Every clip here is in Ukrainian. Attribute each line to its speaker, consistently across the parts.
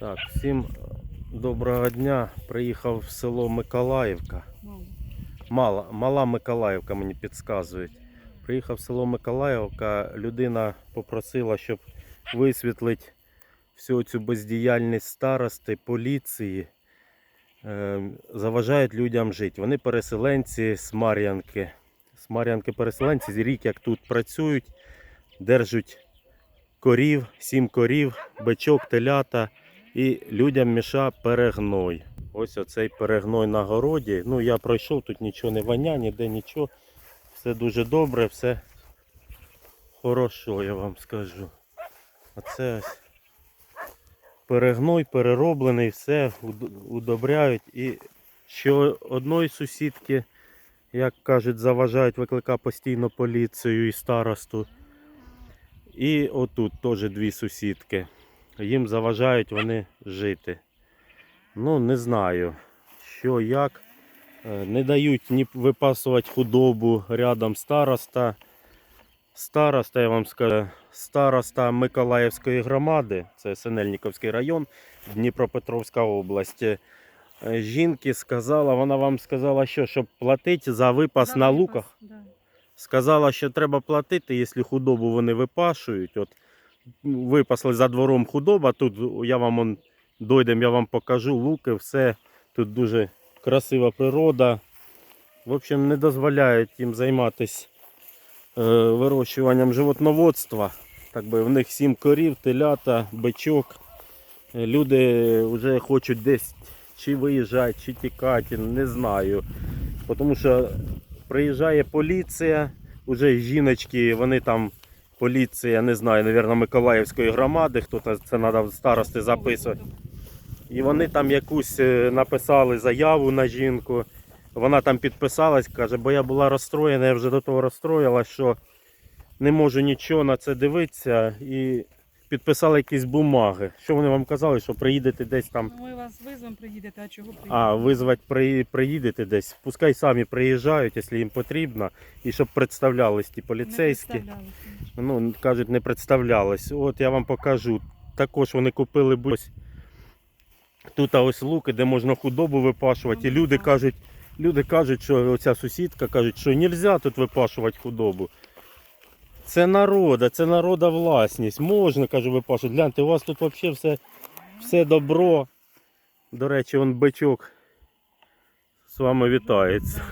Speaker 1: Так, всім доброго дня. Приїхав в село Миколаївка. Мала, мала Миколаївка мені підказують. Приїхав в село Миколаївка, людина попросила, щоб висвітлити всю цю бездіяльність старости, поліції. Е, заважають людям жити. Вони переселенці з Мар'янки. З Мар'янки переселенці, рік як тут працюють, держать корів, сім корів, бичок, телята і людям міша перегной. Ось оцей перегной на городі. Ну, я пройшов, тут нічого не воня, ніде нічого. Все дуже добре, все хорошо, я вам скажу. А це ось перегной, перероблений, все удобряють. І що одної сусідки, як кажуть, заважають, виклика постійно поліцію і старосту. І отут теж дві сусідки. Їм заважають вони жити. Ну, не знаю, що як. Е, Не дають ні випасувати худобу рядом староста. Староста, я вам скажу, староста Миколаївської громади, це Синельниковський район, Дніпропетровська область. Е, Жінки сказала, вона вам сказала, що щоб платити за випас на луках. Сказала, що треба платити, якщо худобу вони випашують. От випасли за двором худоба. Тут я вам он, дойдем, я вам покажу луки, все. Тут дуже красива природа. В общем, не дозволяють їм займатися е, вирощуванням животноводства. Так би в них сім корів, телята, бичок. Е, Люди вже хочуть десь чи виїжджати, чи тікати, не знаю. Тому що приїжджає поліція, уже жіночки, вони там, поліція, не знаю, мабуть, Миколаївської громади, хто це треба старости записувати. І вони там якусь е, написали заяву на жінку. Вона там підписалась, каже, бо я була розстроєна, я вже до того розстроїла, що не можу нічого на це дивитися. І підписали якісь бумаги. Що вони вам казали, що приїдете десь там.
Speaker 2: Ну, Ми вас визвемо, приїдете, а чого приїдете?
Speaker 1: А, визвати при, приїдете десь. Пускай самі приїжджають, якщо їм потрібно, і щоб представлялись ті поліцейські.
Speaker 2: Не.
Speaker 1: Ну, кажуть, не представлялись. От я вам покажу. Також вони купили ось Тут ось луки, де можна худобу випашувати. І люди кажуть, люди кажуть, що оця сусідка кажуть, що не можна тут випашувати худобу. Це народа, це народа власність. Можна, каже, випашувати. Гляньте, у вас тут взагалі все, все добро. До речі, он бичок з вами вітається.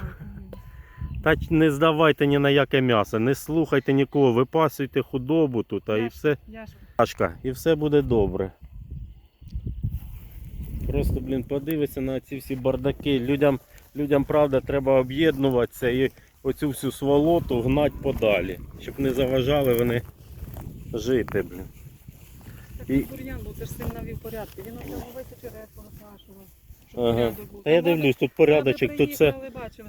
Speaker 1: Та не здавайте ні на яке м'ясо, не слухайте нікого, випасуйте худобу тут, а і все.
Speaker 2: Я ж
Speaker 1: Пашка, і все буде добре. Просто, блін, подивися на ці всі бардаки. Людям, людям правда, треба об'єднуватися і оцю всю сволоту гнать подалі, щоб не заважали вони жити, блін. І-
Speaker 2: бур'ян був, це ж сильно навів порядки. Він оце очерет погашував. Щоб
Speaker 1: Ага. Та я дивлюсь, тут порядочок, тут все,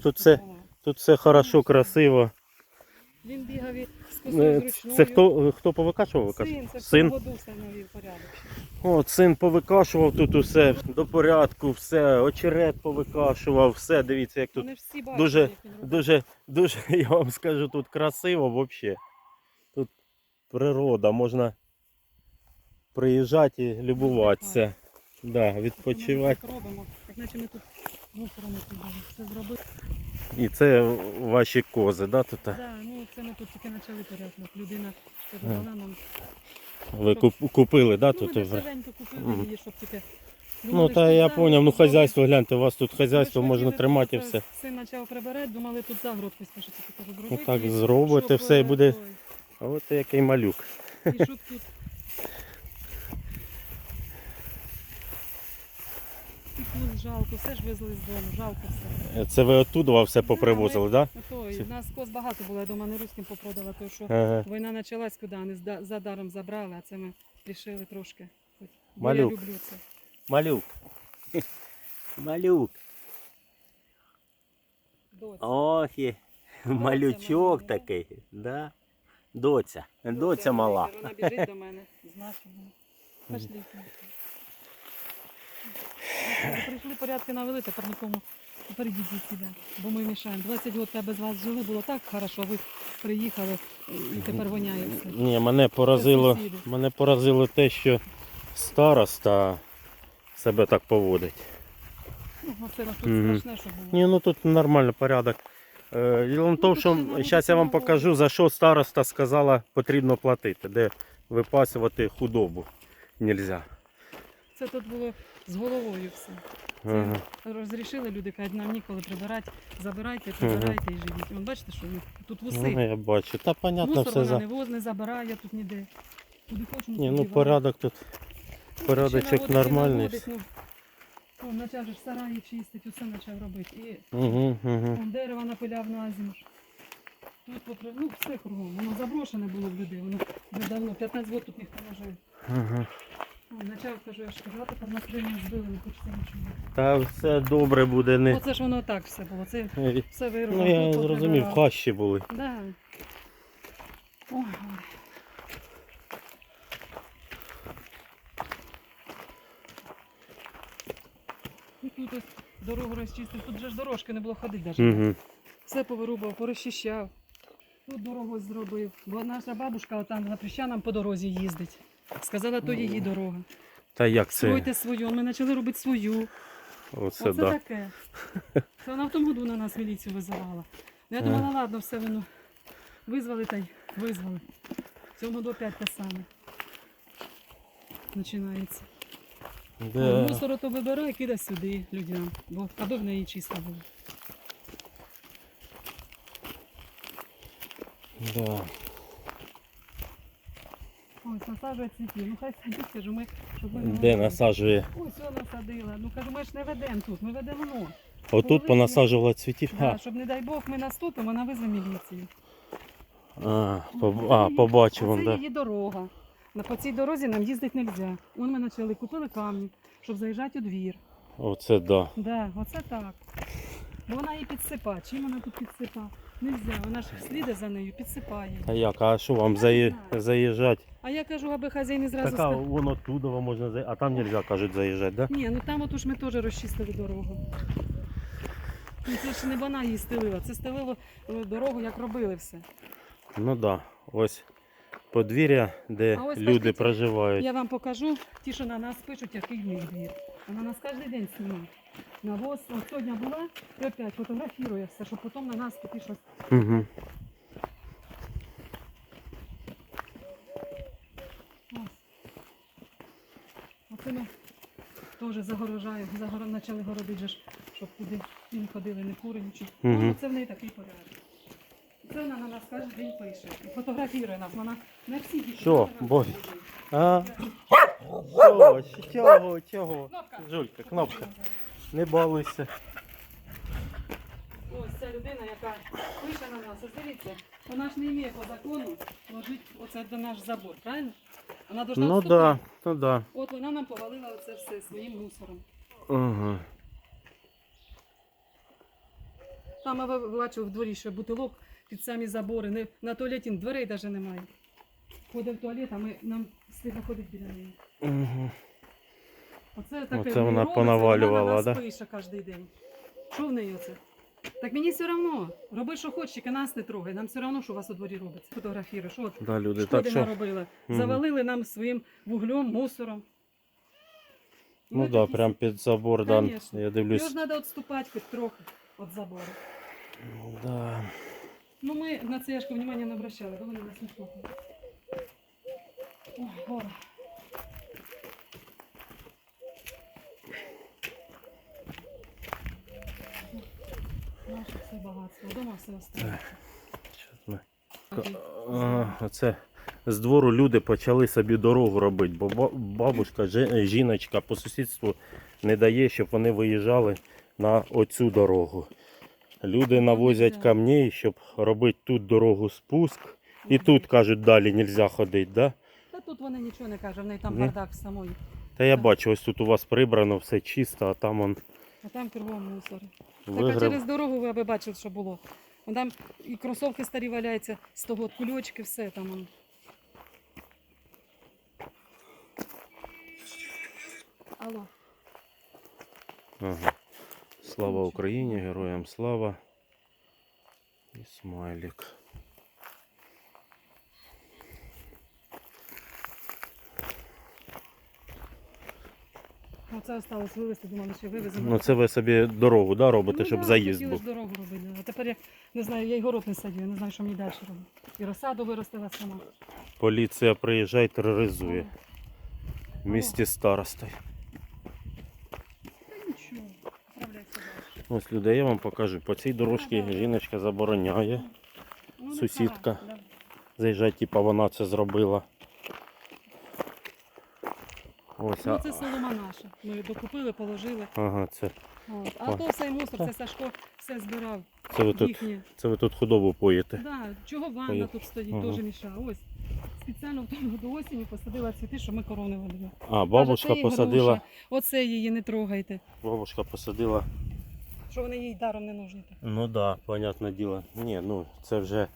Speaker 1: тут все- тут все хорошо, красиво.
Speaker 2: Він бігав і
Speaker 1: Е. Це хто, хто повикашував? ви кажете?
Speaker 2: Син, це
Speaker 1: Син?
Speaker 2: году навів порядок.
Speaker 1: От, син повикашував тут усе до порядку, все, очерет повикашував, все, дивіться, як тут
Speaker 2: Вони всі бачили,
Speaker 1: дуже-
Speaker 2: як він робив.
Speaker 1: Дуже, дуже, я вам скажу, тут красиво взагалі. Тут природа, можна приїжджати і любуватися. Да,
Speaker 2: Ми
Speaker 1: відпочивати.
Speaker 2: так робимо, як наче ми тут. Це зробили.
Speaker 1: І це ваші кози, да, тут?
Speaker 2: Да, ну це ми тут тільки почали порядок. Людина передала нам.
Speaker 1: Ви куп- купили, да,
Speaker 2: Ну,
Speaker 1: тут?
Speaker 2: ми
Speaker 1: вже?
Speaker 2: купили
Speaker 1: Мгм.
Speaker 2: її, щоб тільки...
Speaker 1: Ну, та я зрозумів, ну хазяйство, гляньте, у вас тут хазяйство можна тримати і все.
Speaker 2: Син почав прибирати, думали тут загородку скажете, тільки зробити.
Speaker 1: Ну так зробите,
Speaker 2: щоб,
Speaker 1: все і
Speaker 2: е,
Speaker 1: буде.
Speaker 2: той,
Speaker 1: от який малюк.
Speaker 2: І щоб тут... Тут жалко, все ж везли з дому, жалко все.
Speaker 1: Це ви оттуда все попривозили, так?
Speaker 2: Ото,
Speaker 1: Ці-
Speaker 2: і нас коз багато було, я дома не русським попродала, тому що
Speaker 1: Ага.
Speaker 2: війна почалась, куди вони за даром забрали, а це ми рішили трошки. Бо я
Speaker 1: Малюк.
Speaker 2: люблю це.
Speaker 1: Малюк. Малюк.
Speaker 2: Доця.
Speaker 1: Ох, і малючок
Speaker 2: мала,
Speaker 1: такий, да? Доця. Доця мала.
Speaker 2: Вона біжить до мене з нашого. Пошли. Порядки навели, тепер нікому тепер йдіть сюди, бо ми мішаємо. 20 років я без вас жили, було так хорошо, ви приїхали і тепер воняє все.
Speaker 1: Ні, мене поразило,
Speaker 2: сусіди.
Speaker 1: мене поразило те, що староста себе так поводить.
Speaker 2: Ну, оце тут
Speaker 1: Мгм.
Speaker 2: страшне, що було.
Speaker 1: Ні, ну тут нормально порядок. Е, Діло в тому, що зараз я вам покажу, за що староста сказала, потрібно платити, де випасувати худобу нельзя.
Speaker 2: Це тут було з головою все. Це
Speaker 1: Ага.
Speaker 2: розрішили люди, кажуть, нам ніколи прибирати, забирайте, прибирайте і живіть. Вон бачите, що тут вуси.
Speaker 1: Ну, я бачу. Та понятно
Speaker 2: Мусор
Speaker 1: все
Speaker 2: вона
Speaker 1: за.
Speaker 2: не воз, не забирає тут ніде. Куди хочемо,
Speaker 1: Ні, ну порядок тут.
Speaker 2: Ну,
Speaker 1: порядочок
Speaker 2: наводить
Speaker 1: нормальний.
Speaker 2: наводить, Ну, он почав же сараї чистить, усе почав робити. І
Speaker 1: Угу, угу.
Speaker 2: он дерева напиляв на зиму. Тут попри... ну, все кругом. Воно заброшене було в людей. Воно вже давно, 15 років тут ніхто не жив.
Speaker 1: Ага.
Speaker 2: Почав, кажу, я ж кажу, а на збили, не хочеться нічого.
Speaker 1: Та все добре буде не.
Speaker 2: Оце ж воно так все було. Це все вирвало.
Speaker 1: Ну я зрозумів, хащі були.
Speaker 2: Да. Ой, ой. І тут ось дорогу розчистив. Тут же ж дорожки не було ходити навіть.
Speaker 1: Угу.
Speaker 2: Все повирубав, порозчищав. Тут дорогу зробив. Бо наша бабушка там на Прищанам по дорозі їздить. Сказала, то її дорога.
Speaker 1: Та як це?
Speaker 2: Стройте свою. Ми почали робити свою.
Speaker 1: Оце
Speaker 2: Оце
Speaker 1: да.
Speaker 2: таке. Це вона в тому году на нас міліцію визивала. Ну, Я
Speaker 1: Ага.
Speaker 2: думала, ладно, все воно. Визвали та й визвали. В цьому году опять те саме. Починається.
Speaker 1: Да.
Speaker 2: Мусору то вибирай, кидай сюди людям, бо аби в неї чисто було.
Speaker 1: Да.
Speaker 2: Ось насаджує цвіті. Ну хай сидіть, кажу, ми, щоб ми не
Speaker 1: Де
Speaker 2: говорили.
Speaker 1: насаджує?
Speaker 2: Ось вона насадила. Ну кажу, ми ж не ведемо тут, ми ведемо воно.
Speaker 1: Отут понасаджувала цвітів.
Speaker 2: Да,
Speaker 1: А,
Speaker 2: щоб, не дай Бог, ми наступимо, вона визве міліцію.
Speaker 1: а, поб... а побачив он,
Speaker 2: Це
Speaker 1: да.
Speaker 2: її дорога. На по цій дорозі нам їздити не можна. Вон ми почали, купили камні, щоб заїжджати у двір.
Speaker 1: Оце да.
Speaker 2: Да, оце так. Бо вона її підсипає. Чим вона тут підсипає? Нельзя, вона ж сліде за нею, підсипає.
Speaker 1: А як? А що вам заї... заїжджати?
Speaker 2: А я кажу, аби хазяїн зразу
Speaker 1: Така
Speaker 2: сказав.
Speaker 1: воно туди можна заїжджати. А там нельзя, кажуть, заїжджати, да?
Speaker 2: Ні, ну там от уж ми теж розчистили дорогу. Ну, це ж не вона її стелила, це стелило е, дорогу, як робили все.
Speaker 1: Ну да. Ось подвір'я, де
Speaker 2: ось
Speaker 1: люди
Speaker 2: бачите,
Speaker 1: проживають.
Speaker 2: Я вам покажу, ті, що на нас пишуть, який них двір. Вона нас кожен день знімає. Навоз, от сьогодні була, і опять фотографірує все, щоб потім на нас такі щось.
Speaker 1: Угу.
Speaker 2: Оце ми теж загорожаємо, загор... почали городити, щоб куди не ходили, не кури, нічого. Ну, це в неї такий порядок. Це вона на нас кожен день пише. І фотографірує нас. Вона не всі діти.
Speaker 1: Що, бой? А? Що? Чого? Чого?
Speaker 2: Кнопка.
Speaker 1: Жулька, кнопка. Не балуйся.
Speaker 2: Ось ця людина, яка пише на нас, ось дивіться, вона ж не має по закону ложити оце до наш забор, правильно? Вона должна
Speaker 1: Ну
Speaker 2: вступити.
Speaker 1: да, ну да.
Speaker 2: От вона нам повалила оце все своїм мусором.
Speaker 1: Угу.
Speaker 2: Там я бачу в дворі, що бутилок під самі забори, не, на туалеті дверей навіть немає. Ходить в туалет, а ми, нам стидно ходити біля неї.
Speaker 1: Угу.
Speaker 2: Оце таке
Speaker 1: Оце вона понавалювала,
Speaker 2: вона на
Speaker 1: да?
Speaker 2: пише кожен день. Що в неї оце? Так мені все одно. Роби, що хочеш, тільки нас не трогай. Нам все одно, що у вас у дворі робиться. Фотографіруєш. От
Speaker 1: Да, люди, так що.
Speaker 2: наробили.
Speaker 1: Мгм.
Speaker 2: Завалили нам своїм вуглем, мусором. І
Speaker 1: Ну
Speaker 2: ми
Speaker 1: да,
Speaker 2: такі
Speaker 1: прям під забор, да.
Speaker 2: Конечно.
Speaker 1: Я
Speaker 2: Його
Speaker 1: дивлюсь.
Speaker 2: ж треба відступати хоч трохи від забору.
Speaker 1: Да.
Speaker 2: Ну ми на це я ж не обращали, бо вони нас не слухали. Ой, гора. Наше все багатство, вдома все осталось.
Speaker 1: Оце з двору люди почали собі дорогу робити, бо ба- бабушка, жіночка по сусідству не дає, щоб вони виїжджали на оцю дорогу. Люди навозять камні, щоб робити тут дорогу спуск. І тут кажуть, далі не можна ходити, да?
Speaker 2: Та тут вони нічого не кажуть, в неї там
Speaker 1: Ні?
Speaker 2: бардак самої.
Speaker 1: Та я бачу, ось тут у вас прибрано, все чисто, а там он
Speaker 2: А там кругом мусор. Так а
Speaker 1: вигреб.
Speaker 2: через дорогу ви аби бачили, що було. Вон там і кросовки старі валяються, з того кульочки, все там. вон. Алло.
Speaker 1: Ага. Слава Україні, героям слава. І смайлик.
Speaker 2: Оце осталось вивезти, думали, що вивеземо.
Speaker 1: Ну це ви собі дорогу да, робите,
Speaker 2: Ну
Speaker 1: щоб
Speaker 2: да,
Speaker 1: заїзд
Speaker 2: хотіли
Speaker 1: був.
Speaker 2: ж дорогу робити. А тепер я не знаю, я й город не садю, я не знаю, що мені далі робити. І розсаду виростила сама.
Speaker 1: Поліція приїжджає, тероризує в місті старостою.
Speaker 2: Та нічого, справляйся далі.
Speaker 1: Ось людей я вам покажу. По цій дорожці жіночка забороняє.
Speaker 2: Ну,
Speaker 1: Сусідка.
Speaker 2: пора, да.
Speaker 1: Типа вона це зробила. Ось,
Speaker 2: Ну
Speaker 1: а,
Speaker 2: це солома наша. Ми її докупили, положили.
Speaker 1: ага, це,
Speaker 2: От. А
Speaker 1: О.
Speaker 2: то все мусор, це Сашко все збирав.
Speaker 1: це ви тут,
Speaker 2: Їхнє.
Speaker 1: це ви тут худобу поїте.
Speaker 2: Да, чого ванна
Speaker 1: Пої-
Speaker 2: тут стоїть,
Speaker 1: Ага.
Speaker 2: теж мішає. Ось. Спеціально в тому до осені посадила цвіти, щоб ми коров не водили.
Speaker 1: А, бабушка
Speaker 2: Каже, це їй
Speaker 1: посадила.
Speaker 2: Оце її не трогайте.
Speaker 1: бабушка посадила.
Speaker 2: Що вони їй даром не нужні.
Speaker 1: Ну так, да, понятне діло. Ні, ну це вже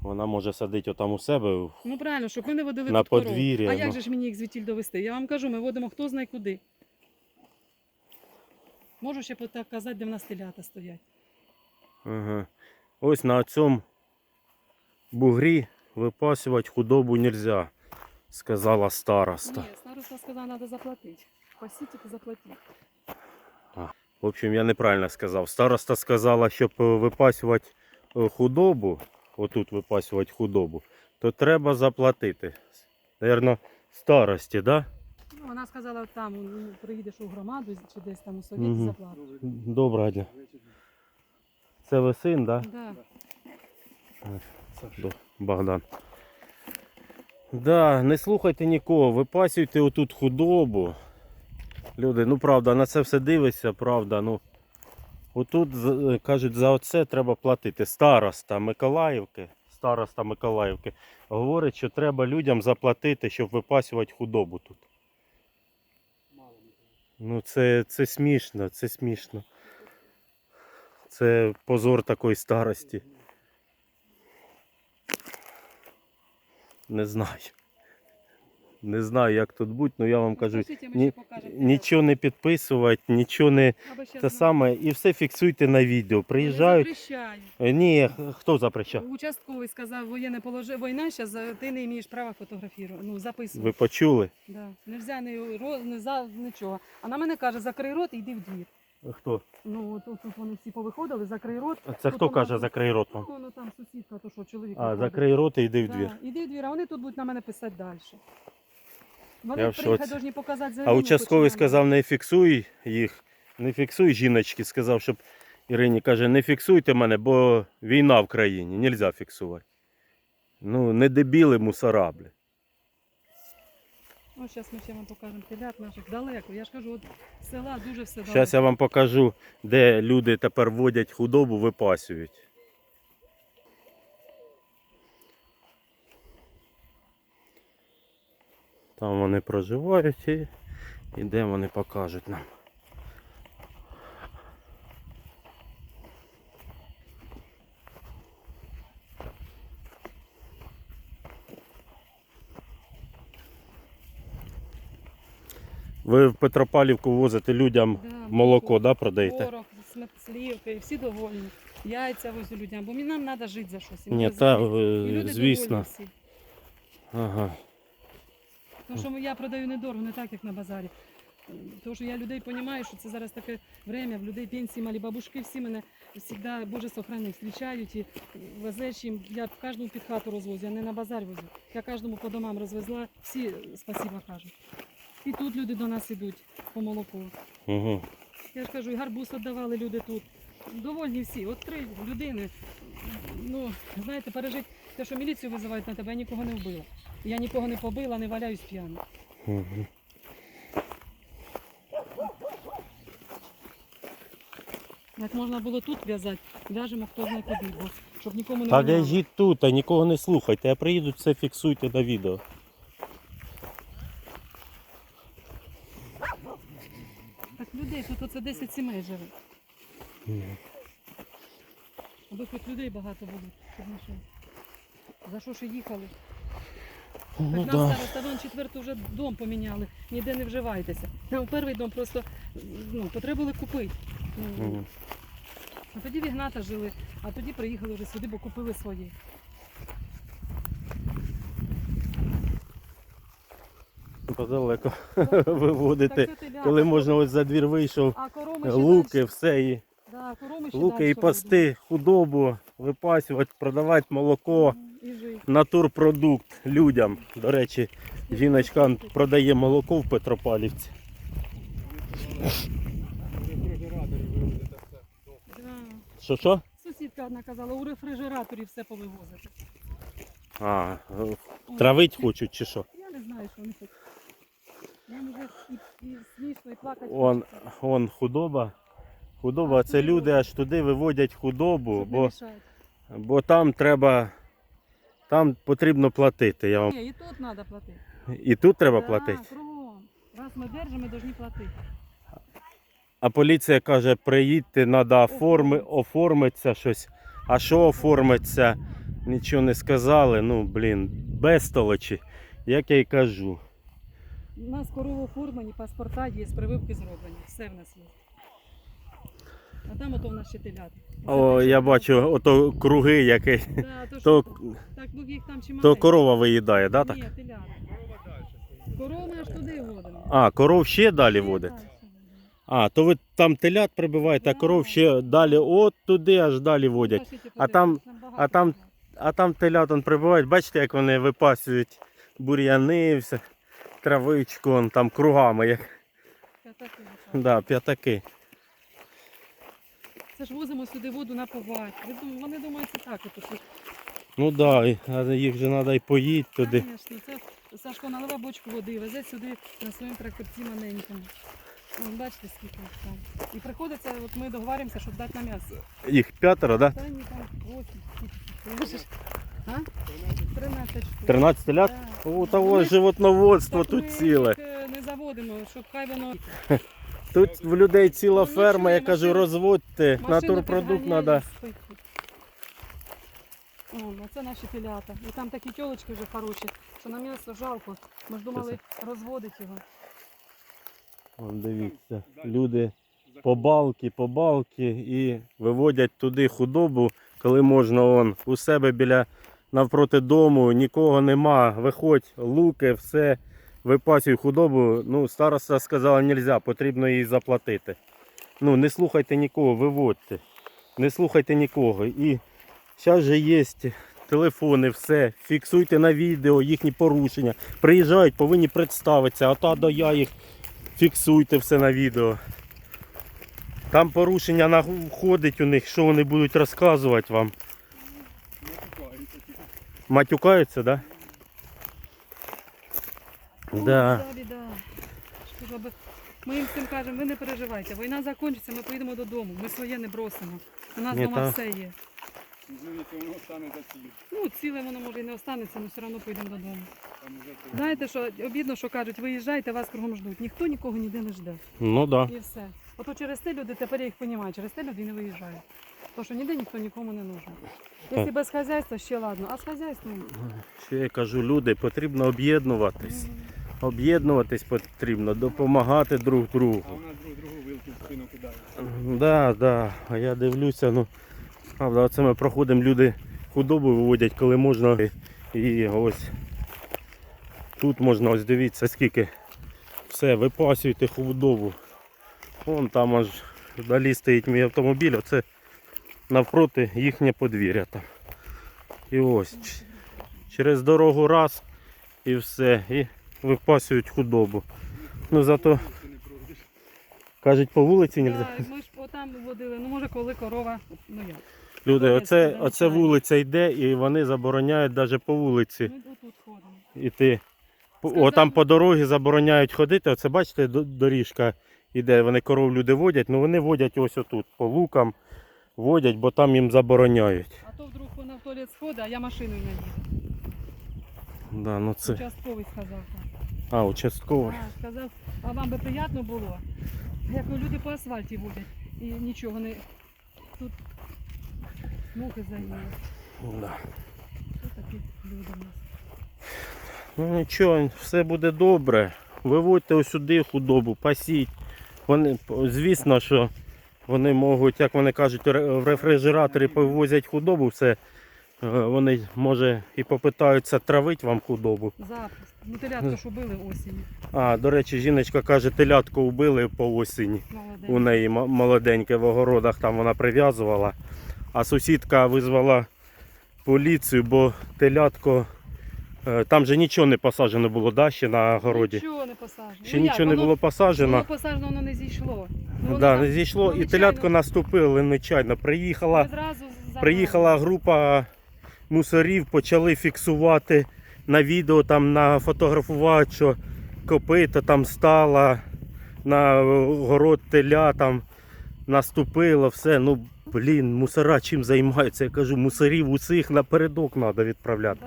Speaker 1: вона може садити отам у себе.
Speaker 2: Ну правильно, щоб ми не водили
Speaker 1: На подвір'я,
Speaker 2: А як
Speaker 1: ну.
Speaker 2: же ж мені їх звідтіль довести? Я вам кажу, ми водимо хто знає куди. Можу ще так казати, де в нас телята стоять.
Speaker 1: Ага. Ось на цьому бугрі випасувати худобу нельзя, сказала староста.
Speaker 2: Ні, староста сказав, треба заплатити. Пасіть і заплатити.
Speaker 1: В общем, я неправильно сказав. Староста сказала, щоб е, випасувати е, худобу, отут випасувати худобу, то треба заплатити. Наверно, старості, да?
Speaker 2: Ну, вона сказала, там ну, приїдеш у громаду чи десь там у совєті
Speaker 1: Мгм.
Speaker 2: заплатиш.
Speaker 1: Доброго дня. Це ви син, да?
Speaker 2: Да.
Speaker 1: До- Богдан. Да, не слухайте нікого, випасуйте отут худобу. Люди, ну правда, на це все дивишся, правда. Ну, отут кажуть, за оце треба платити. Староста Миколаївки, староста Миколаївки говорить, що треба людям заплатити, щоб випасувати худобу тут. Ну це, це смішно, це смішно. Це позор такої старості. Не знаю. Не знаю, як тут бути, але я вам кажу,
Speaker 2: Покажіть,
Speaker 1: ні, нічого не підписувати, нічого не те саме, і все фіксуйте на відео.
Speaker 2: Не
Speaker 1: Приїжджають. Е, Ні, хто запрещав?
Speaker 2: Участковий сказав, воєнне положення, війна, зараз ти не маєш права фотографувати, ну, записувати.
Speaker 1: Ви почули?
Speaker 2: Да. Не, ро- не за нічого. А на мене каже, закрий рот і йди в двір.
Speaker 1: Хто?
Speaker 2: Ну, тут, тут вони всі повиходили, закрий рот.
Speaker 1: А Це хто каже, закрий рот?
Speaker 2: Ну, ну там сусідка, то що чоловік.
Speaker 1: А, закрий рот і йди в двір.
Speaker 2: Да, іди в двір, а вони тут будуть на мене писати далі. Вони
Speaker 1: шоці.
Speaker 2: показати
Speaker 1: А участковий сказав, не фіксуй їх, не фіксуй жіночки, сказав, щоб Ірині каже, не фіксуйте мене, бо війна в країні, нельзя фіксувати. Ну, не дебіли мусора, бля.
Speaker 2: Ну, зараз ми ще вам покажемо телят наших далеко. Я ж кажу, от села дуже все далеко.
Speaker 1: Зараз я вам покажу, де люди тепер водять худобу, випасюють. Там вони проживають і, і де вони покажуть нам. Ви в Петропавлівку возите людям
Speaker 2: Да,
Speaker 1: молоко, да, продаєте?
Speaker 2: Порох, слівки, всі довольні. Яйця возю людям, бо нам треба жити за щось.
Speaker 1: Ні, та.
Speaker 2: І
Speaker 1: е,
Speaker 2: люди
Speaker 1: звісно.
Speaker 2: всі.
Speaker 1: Ага.
Speaker 2: Тому що я продаю недорого, не так, як на базарі. Тому що я людей розумію, що це зараз таке время, в людей пенсії малі, бабушки всі мене завжди, Боже сохрани, зустрічають і везеш їм, я в кожному під хату розвозю, я не на базар возю. Я кожному по домам розвезла, всі спасіба кажуть. І тут люди до нас ідуть по молоку.
Speaker 1: Угу.
Speaker 2: Я ж кажу, і гарбуз віддавали люди тут. Довольні всі. От три людини. Ну, знаєте, пережить те, що міліцію визивають на тебе, я нікого не вбила. Я нікого не побила, не валяюсь п'яно.
Speaker 1: Угу.
Speaker 2: Як можна було тут в'язати, в'яжемо хто знає куди, бо щоб нікому не
Speaker 1: Так
Speaker 2: воняlo.
Speaker 1: в'яжіть тут, а нікого не слухайте. А приїдуть, все фіксуйте на відео.
Speaker 2: Так людей, тут оце 10 сімей живе. Аби хоч людей багато було, щоб не що. За що ж їхали?
Speaker 1: Ну
Speaker 2: так
Speaker 1: да.
Speaker 2: вон четвертий вже дом поміняли, ніде не вживайтеся. Нам перший дом просто ну, потребували купити. Ну,
Speaker 1: Мгм.
Speaker 2: А тоді в Ігната жили, а тоді приїхали вже сюди, бо купили свої.
Speaker 1: подалеко
Speaker 2: Так
Speaker 1: виводити. Коли можна ось за двір вийшов,
Speaker 2: А
Speaker 1: луки,
Speaker 2: дальше.
Speaker 1: все і
Speaker 2: Да,
Speaker 1: луки і пасти, худобу, випасювати, продавати молоко.
Speaker 2: будуть.
Speaker 1: Натурпродукт людям. До речі, жіночка продає молоко в Петропавлівці. Що що?
Speaker 2: Сусідка одна казала, у рефрижераторі все повивозити.
Speaker 1: А, травить хочуть чи що?
Speaker 2: Я не знаю, що вони хочуть. Нам вже і, і смішно, і плакати.
Speaker 1: Он, он худоба. Худоба,
Speaker 2: А,
Speaker 1: це люди аж туди виводять худобу, бо, бо там треба. Там потрібно платити. Я вам...
Speaker 2: Ні, і тут треба платити.
Speaker 1: І тут треба
Speaker 2: Да,
Speaker 1: платити.
Speaker 2: кругом. Раз ми держимо, ми повинні платити.
Speaker 1: А поліція каже, приїдьте, треба оформи, оформитися щось. А що оформиться? Нічого не сказали. Ну, блін, безтолочі. Як я й кажу.
Speaker 2: У нас корови оформлені, паспорта є, прививки зроблені. Все в нас є. А там ото в нас ще телята.
Speaker 1: О, я бачу, ото круги які.
Speaker 2: Да, то,
Speaker 1: То,
Speaker 2: так, ну їх там чимало.
Speaker 1: то корова виїдає, да, так?
Speaker 2: Ні, телята. Корова ми аж туди водимо.
Speaker 1: А, коров ще далі водить. А, то ви там телят прибиваєте, а
Speaker 2: Да.
Speaker 1: коров ще далі от туди, аж далі водять. А там- а там-
Speaker 2: телят.
Speaker 1: А там телят он прибивають, бачите, як вони випасують бур'яни, все, травичку, он там кругами, як да, п'ятаки.
Speaker 2: Це ж возимо сюди воду напувати. Ви Вони думають, це так. Ото, що...
Speaker 1: Ну да, їх же треба й поїти туди.
Speaker 2: Звісно, це Сашко наливає бочку води, везе сюди на своєму тракторці маленькому. Вон, бачите, скільки їх там. І приходиться, от ми договоримося, щоб дати на м'ясо.
Speaker 1: Їх п'ятеро, да?
Speaker 2: Та ні, там 8, скільки. Ти А? 13
Speaker 1: 13 телят?
Speaker 2: Да.
Speaker 1: У того животноводство
Speaker 2: так
Speaker 1: тут ціле.
Speaker 2: е, Не заводимо, щоб хай воно
Speaker 1: Тут в людей ціла ферма, я кажу, розводьте, натурпродукт треба.
Speaker 2: О, ну це наші телята. І там такі тілочки вже хороші, що на м'ясо жалко. Ми ж думали розводити його.
Speaker 1: Вон, дивіться, люди по балки, по балки і виводять туди худобу, коли можна он у себе біля навпроти дому, нікого нема. Виходь, луки, все, випасюй худобу. Ну, староста сказала, нельзя, потрібно їй заплатити. Ну, не слухайте нікого, виводьте. Не слухайте нікого. І зараз же є телефони, все. Фіксуйте на відео їхні порушення. Приїжджають, повинні представитися, а та до я їх фіксуйте все на відео. Там порушення входить у них, що вони будуть розказувати вам. Матюкаються, так? Да? Да.
Speaker 2: біда. Що ж, аби- Ми їм всім кажемо, ви не переживайте. Війна закінчиться, ми поїдемо додому. Ми своє не бросимо. У нас
Speaker 1: Ні,
Speaker 2: вдома
Speaker 1: та-
Speaker 2: все є.
Speaker 3: Звідси воно стане за ціль.
Speaker 2: Ну, ціле воно може і не останеться, але все одно поїдемо додому.
Speaker 3: Там уже це-
Speaker 2: Знаєте, що обідно, що кажуть, виїжджайте, вас кругом ждуть. Ніхто нікого ніде не жде.
Speaker 1: Ну так. Да.
Speaker 2: І все. Ото через те люди, тепер я їх розумію, через те люди і не виїжджають. Тому що ніде ніхто нікому не нужен. Якщо без хазяйства, ще ладно, а з хазяйством.
Speaker 1: Ще я кажу, люди, потрібно об'єднуватись. Об'єднуватись потрібно, допомагати друг
Speaker 3: А
Speaker 1: другу.
Speaker 3: у нас друг другу вилку в спину кидає.
Speaker 1: Да, да. А я дивлюся, ну правда, оце ми проходимо, люди худобу виводять, коли можна. І ось тут можна, ось дивіться, скільки все, випасуйте худобу. Вон там аж далі стоїть мій автомобіль, оце навпроти їхнє подвір'я там. І ось через дорогу раз і все. І випасують худобу. Ну зато кажуть по вулиці не
Speaker 2: Так, ми ж отам водили, ну може коли корова, ну як.
Speaker 1: Люди, оце, оце вулиця йде і вони забороняють навіть по вулиці
Speaker 2: Ми отут ходимо.
Speaker 1: По- О, там по дорозі забороняють ходити. Оце бачите, доріжка йде, вони коров люди водять, ну вони водять ось отут, по лукам водять, бо там їм забороняють.
Speaker 2: А то вдруг вона в туалет сходить, а я машиною не їду.
Speaker 1: Да, ну це...
Speaker 2: Участковий сказав так.
Speaker 1: А, участковий.
Speaker 2: А, сказав, а вам би приємно було, як ну, люди по асфальті водять і нічого не. Тут мухи заїли.
Speaker 1: Да.
Speaker 2: Що такі люди у нас?
Speaker 1: Ну нічого, все буде добре. Виводьте ось сюди худобу, пасіть. Вони, звісно, що вони можуть, як вони кажуть, в рефрижераторі повозять худобу, все Вони, може, і попитаються травити вам худобу.
Speaker 2: Запросто. Ну, телятко, що били осінь.
Speaker 1: А, до речі, жіночка каже, телятку вбили по.
Speaker 2: Молодець.
Speaker 1: У неї молоденьке в огородах там вона прив'язувала. А сусідка визвала поліцію, бо телятко. е, Там же нічого не посаджено було, да, ще на городі.
Speaker 2: Нічого не посаджено.
Speaker 1: Ще
Speaker 2: Ну, як,
Speaker 1: нічого не
Speaker 2: воно-
Speaker 1: було посаджено.
Speaker 2: Воно посаджено, воно не зійшло. Ну, воно
Speaker 1: Да, не зійшло,
Speaker 2: ну,
Speaker 1: і
Speaker 2: нечайно-
Speaker 1: телятко наступили нечайно. Приїхала, приїхала група мусорів, почали фіксувати на відео, там нафотографувати, що копита там стала, на город теля там наступило, все. Ну, блін, мусора чим займаються? Я кажу, мусорів усіх напередок треба відправляти.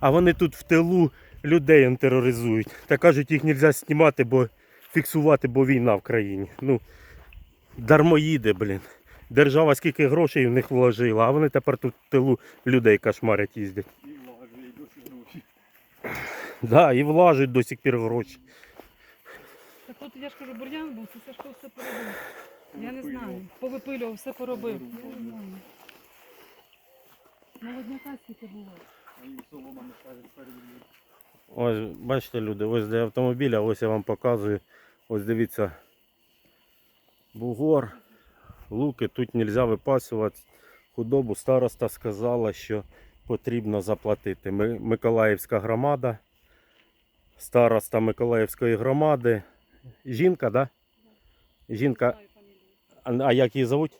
Speaker 1: А вони тут в тилу людей тероризують. Та кажуть, їх не можна знімати, бо фіксувати, бо війна в країні. Ну, дармоїди, блін. Держава скільки грошей в них вложила, а вони тепер тут в тилу людей кошмарять їздять.
Speaker 3: І влажує, і досі гроші.
Speaker 1: Да, і влажуть до сих пір гроші.
Speaker 2: Так от я ж кажу, бур'ян був, це Сашко все поробив. Я не знаю. Повипилював, все поробив. Я не знаю. Молодняка скільки було.
Speaker 3: А.
Speaker 1: Ось, бачите, люди, ось для автомобіля, ось я вам показую. Ось дивіться. Бугор, луки, тут не можна випасувати худобу. Староста сказала, що потрібно заплатити. Ми- Миколаївська громада, староста Миколаївської громади. Жінка, да? Жінка, а, як її зовуть?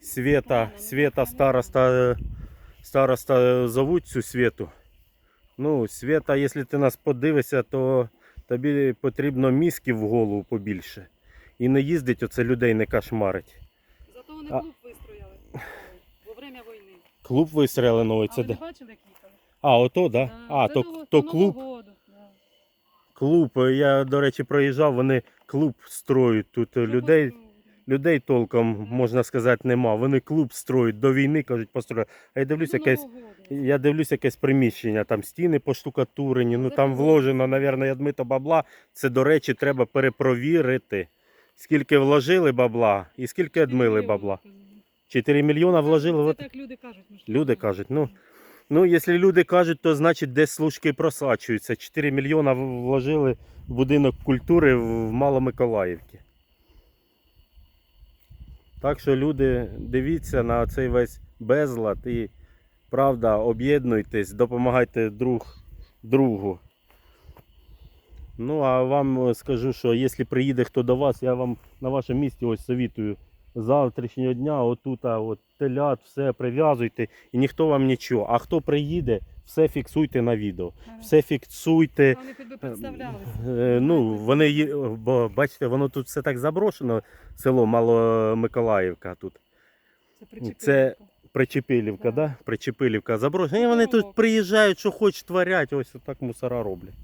Speaker 2: Света.
Speaker 1: Света, староста, староста зовуть цю Свету. Ну, Света, якщо ти нас подивишся, то тобі потрібно мізків в голову побільше. І не їздить оце людей не кошмарить.
Speaker 2: Вони
Speaker 1: А-
Speaker 2: клуб вистрояли во время війни.
Speaker 1: Клуб вистрілений,
Speaker 2: А
Speaker 1: це
Speaker 2: ви
Speaker 1: де?
Speaker 2: не бачили, як їхали?
Speaker 1: А, ото, да?
Speaker 2: Да,
Speaker 1: А,
Speaker 2: це
Speaker 1: то,
Speaker 2: до-
Speaker 1: то клуб.
Speaker 2: Году, да.
Speaker 1: Клуб. Я, до речі, проїжджав, вони клуб строють тут.
Speaker 2: Що
Speaker 1: Людей, людей толком, можна сказати, нема. Вони клуб строють до війни, кажуть, построїли. А я дивлюсь,
Speaker 2: До
Speaker 1: якесь
Speaker 2: Нового году.
Speaker 1: Я дивлюсь якесь приміщення, там стіни поштукатурені, ну там вложено, мабуть, ядмито бабла. Це, до речі, треба перепровірити. Скільки вложили бабла і скільки відмили бабла. 4 мільйона вложили.
Speaker 2: Це так люди кажуть. ж
Speaker 1: Люди кажуть,
Speaker 2: знаємо.
Speaker 1: Ну, якщо люди кажуть, то значить десь служки просачуються. 4 мільйона вложили в будинок культури в Маломиколаївці. Так що люди, дивіться на цей весь безлад і правда, об'єднуйтесь, допомагайте друг другу. Ну, а вам е, скажу, що якщо приїде хто до вас, я вам на вашому місці ось совітую завтрашнього дня, отут, от телят, все прив'язуйте і ніхто вам нічого. А хто приїде, все фіксуйте на відео. Все фіксуйте.
Speaker 2: Вони представлялися.
Speaker 1: Е, Ну, вони, ї- бо бачите, воно тут все так заброшено, село Маломиколаївка тут.
Speaker 2: Це.
Speaker 1: Це Причепилівка,
Speaker 2: Да.
Speaker 1: Причепилівка заброшена. І вони тут приїжджають, що хочуть творять, ось отак мусора роблять.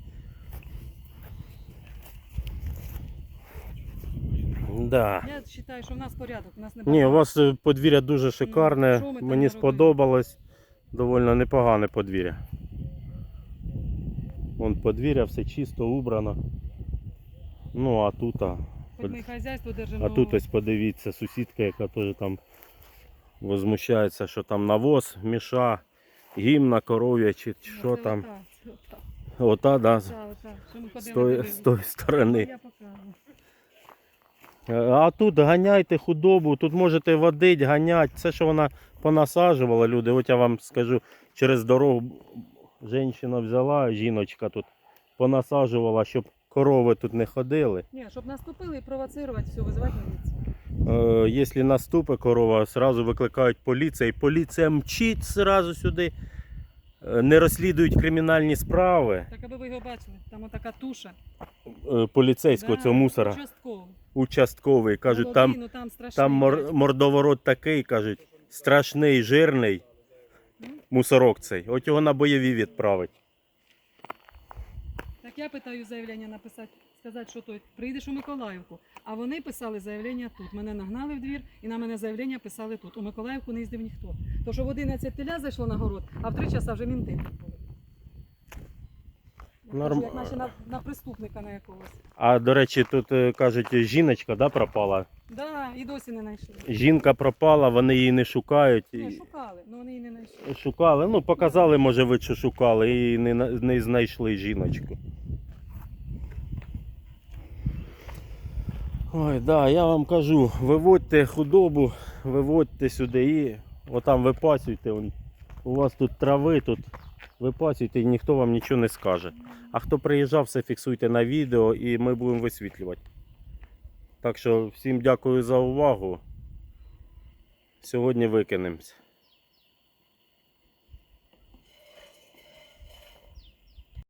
Speaker 1: Да.
Speaker 2: Я вважаю, що в нас порядок, у нас не
Speaker 1: Ні, у вас е, подвір'я дуже шикарне,
Speaker 2: що ми там
Speaker 1: мені
Speaker 2: наробили?
Speaker 1: сподобалось. Довольно непогане подвір'я. Вон подвір'я, все чисто, убрано. Ну а тут, а,
Speaker 2: Хоч ми і хазяйство держимо.
Speaker 1: а тут ось подивіться, сусідка, яка теж там возмущається, що там навоз, міша, гімна коров'ячі, чи що там. Ота, да, з,
Speaker 2: Так, так. Що ми
Speaker 1: з,
Speaker 2: ходили,
Speaker 1: тої,
Speaker 2: дивились.
Speaker 1: з тої сторони.
Speaker 2: Я покажу.
Speaker 1: Е, А тут ганяйте худобу, тут можете водити, ганяти. Все, що вона понасаджувала, люди. От я вам скажу, через дорогу жінка взяла, жіночка тут понасаджувала, щоб корови тут не ходили.
Speaker 2: Ні, щоб наступили і провоцирувати, все, визивати міліцію.
Speaker 1: Е, якщо наступить корова, одразу викликають поліцію, і поліція мчить одразу сюди. Е, Не розслідують кримінальні справи
Speaker 2: Так аби ви його бачили, там отака туша.
Speaker 1: поліцейського
Speaker 2: Да,
Speaker 1: цього мусора,
Speaker 2: Участковий.
Speaker 1: Участковий. Кажуть, там
Speaker 2: ну, там.
Speaker 1: Там мор- мордоворот такий, кажуть, страшний, жирний мусорок цей. От його на бойові відправить.
Speaker 2: Так я питаю заявлення написати, сказати, що той приїдеш у Миколаївку. А вони писали заявлення тут. Мене нагнали в двір і на мене заявлення писали тут. У Миколаївку не їздив ніхто. То що в 11 теля зайшло на город, а в 3 часа вже мінти.
Speaker 1: Норм...
Speaker 2: Як наче на, на преступника на якогось.
Speaker 1: А до речі, тут е, кажуть, жіночка да, пропала.
Speaker 2: Да, і досі не знайшли.
Speaker 1: Жінка пропала, вони її не шукають.
Speaker 2: Ні,
Speaker 1: І...
Speaker 2: шукали, але вони її не знайшли.
Speaker 1: Шукали, ну показали, може, ви що шукали, і не, на- не знайшли жіночку. Ой, да, я вам кажу, виводьте худобу, виводьте сюди і отам випасюйте. он. У вас тут трави, тут випасюйте і ніхто вам нічого не скаже. А хто приїжджав, все фіксуйте на відео і ми будемо висвітлювати. Так що всім дякую за увагу. Сьогодні викинемось.